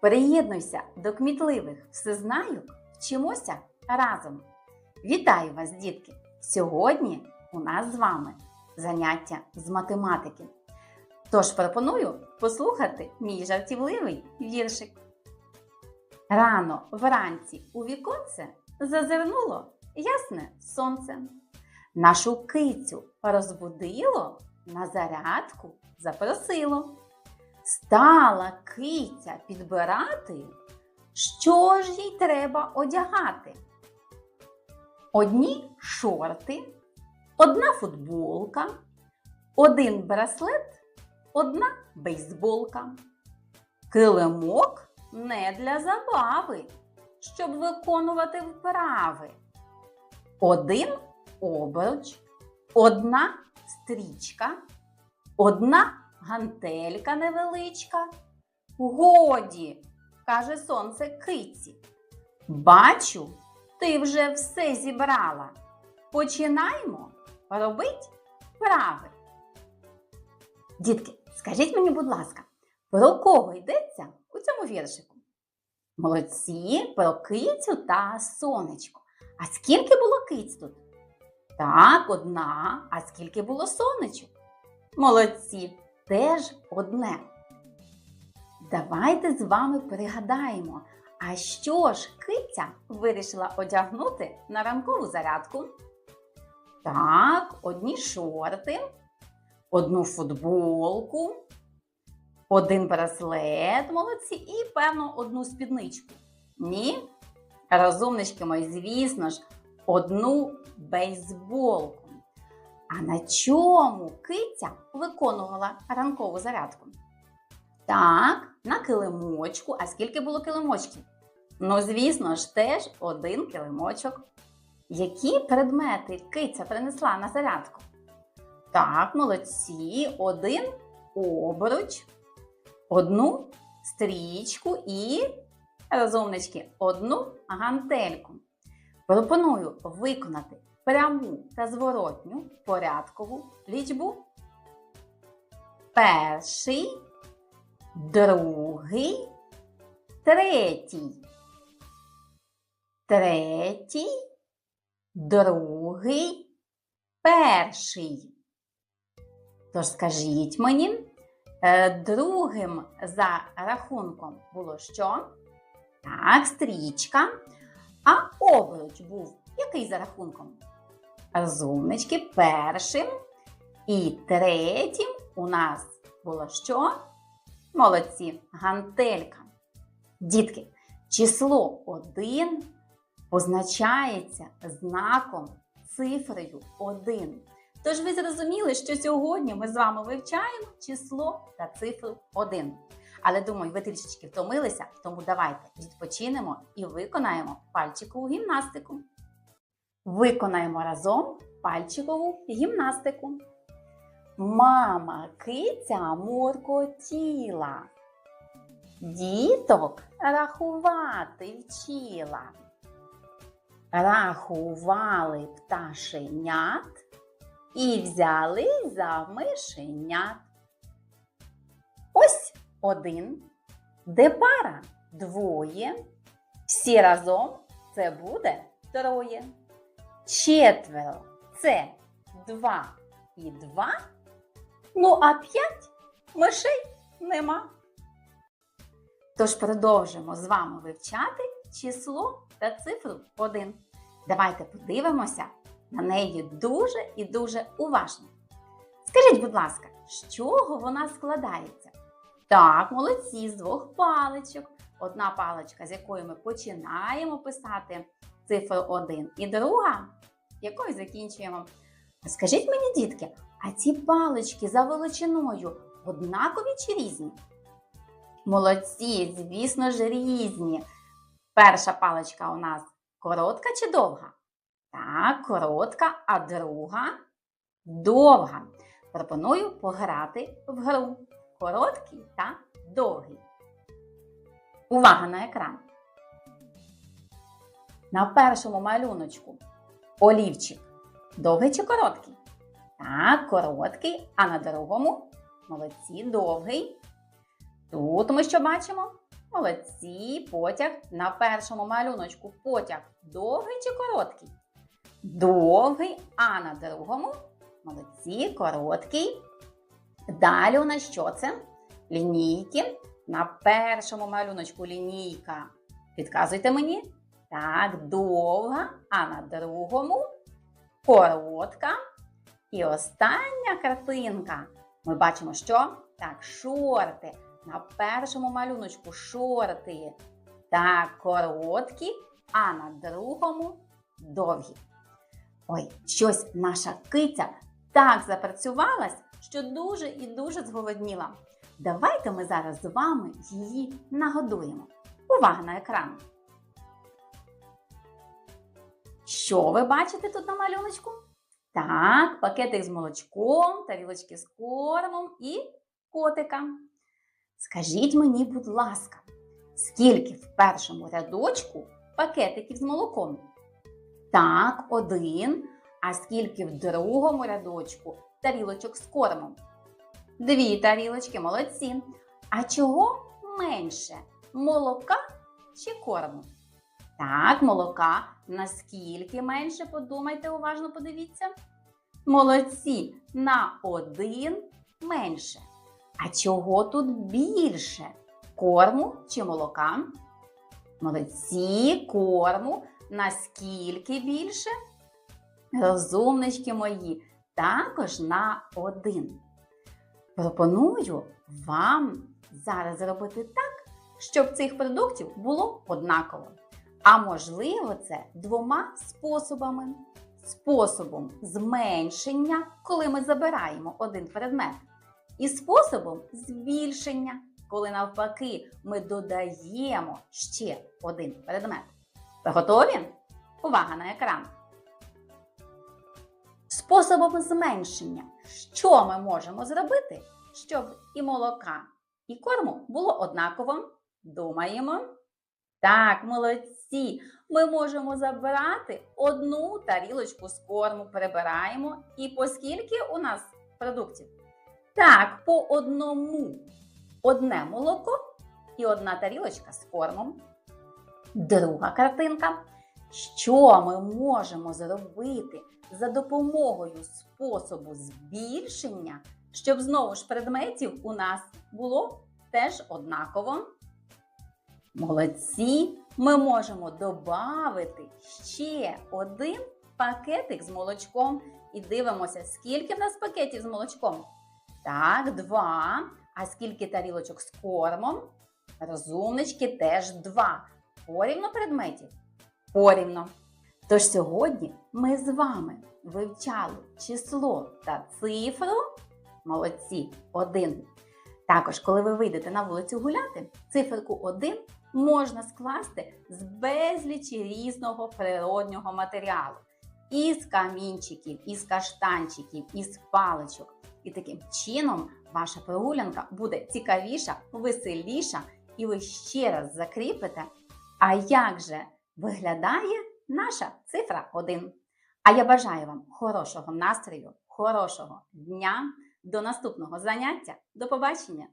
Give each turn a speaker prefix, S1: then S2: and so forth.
S1: Приєднуйся до кмітливих всезнайок, вчимося разом. Вітаю вас, дітки! Сьогодні у нас з вами заняття з математики. Тож пропоную послухати мій жартівливий віршик. Рано вранці у віконце зазирнуло ясне сонце. Нашу кицю розбудило, на зарядку запросило. Стала киця підбирати, що ж їй треба одягати. Одні шорти, одна футболка, один браслет, одна бейсболка. Килимок не для забави, щоб виконувати вправи. Один обруч, одна стрічка, одна гантелька невеличка. Годі, каже сонце киці. Бачу, ти вже все зібрала. Починаємо робить вправи. Дітки, скажіть мені, будь ласка, про кого йдеться у цьому віршику? Молодці, про кицю та сонечко. А скільки було киць тут? Так, одна. А скільки було сонечок? Молодці, теж одне. Давайте з вами пригадаємо, а що ж киця вирішила одягнути на ранкову зарядку? Так, одні шорти, одну футболку, один браслет, молодці, і, певно, одну спідничку. Ні? Розумнички мої, звісно ж, одну бейсболку. А на чому киця виконувала ранкову зарядку? Так, на килимочку. А скільки було килимочків? Ну, звісно ж, теж один килимочок. Які предмети киця принесла на зарядку? Так, молодці, один обруч, одну стрічку і, розумнички, одну гантельку. Пропоную виконати пряму та зворотню порядкову лічбу. Перший, другий, третій. Третій, другий, перший. Тож скажіть мені, е, другим за рахунком було що? Так, стрічка. А обруч був який за рахунком? Розумнички першим. І третім у нас було що? Молодці, гантелька. Дітки, число 1 позначається знаком цифрою 1. Тож ви зрозуміли, що сьогодні ми з вами вивчаємо число та цифру 1. Але думаю, ви трішечки втомилися, тому давайте відпочинемо і виконаємо пальчикову гімнастику. Виконаємо разом пальчикову гімнастику. Мама киця муркотіла. Діток рахувати вчила. Рахували пташенят і взяли за мишенят. Ось один, де пара двоє. Всі разом це буде троє. Четверо це два і два. Ну, а п'ять мишей нема. Тож продовжимо з вами вивчати число та цифру 1. Давайте подивимося на неї дуже і дуже уважно. Скажіть, будь ласка, з чого вона складається? Так, молодці, з двох паличок. Одна паличка, з якої ми починаємо писати цифру 1, і друга, якою закінчуємо. Скажіть мені, дітки, а ці палички за величиною однакові чи різні? Молодці, звісно ж, різні. Перша паличка у нас коротка чи довга? Так, коротка, а друга довга. Пропоную пограти в гру. Короткий та довгий. Увага на екран. На першому малюночку олівчик. Довгий чи короткий? Так, короткий, а на другому молодці довгий. Тут ми що бачимо? Молодці. Потяг на першому малюночку. Потяг довгий чи короткий? Довгий, а на другому молодці, короткий. Далі у нас що це? Лінійки. На першому малюночку лінійка. Підказуйте мені. Так, довга, а на другому коротка. І остання картинка. Ми бачимо, що? Так, шорти. На першому малюночку шорти. Так, короткі, а на другому довгі. Ой, щось наша киця так запрацювалась, що дуже і дуже зголодніла. Давайте ми зараз з вами її нагодуємо. Увага на екран. Що ви бачите тут на малюночку? Так, пакетик з молочком, тарілочки з кормом і котика. Скажіть мені, будь ласка, скільки в першому рядочку пакетиків з молоком? Так, один. А скільки в другому рядочку тарілочок з кормом? Дві тарілочки, молодці. А чого менше? Молока чи корму? Так, молока. Наскільки менше? Подумайте, уважно подивіться. Молодці. На один менше. А чого тут більше? Корму чи молока? Молодці, корму. Наскільки більше? Розумнички мої, також на один. Пропоную вам зараз зробити так, щоб цих продуктів було однаково. А можливо, це двома способами. Способом зменшення, коли ми забираємо один предмет, і способом збільшення, коли навпаки ми додаємо ще один предмет. Готові? Увага на екран! Способом зменшення. Що ми можемо зробити, щоб і молока, і корму було однаково? Думаємо. Так, молодці. Ми можемо забрати одну тарілочку з корму, перебираємо. І по у нас продуктів? Так, по одному. Одне молоко і одна тарілочка з кормом. Друга картинка. Що ми можемо зробити за допомогою способу збільшення, щоб знову ж предметів у нас було теж однаково? Молодці! Ми можемо додати ще один пакетик з молочком. І дивимося, скільки в нас пакетів з молочком. Так, два. А скільки тарілочок з кормом? Розумнички теж два. Порівно предметів? Порівно. Тож сьогодні ми з вами вивчали число та цифру. Молодці, один. Також, коли ви вийдете на вулицю гуляти, циферку 1 можна скласти з безлічі різного природнього матеріалу. Із камінчиків, із каштанчиків, із паличок. І таким чином ваша прогулянка буде цікавіша, веселіша, і ви ще раз закріпите. А як же виглядає наша цифра 1? А я бажаю вам хорошого настрою, хорошого дня, до наступного заняття. До побачення!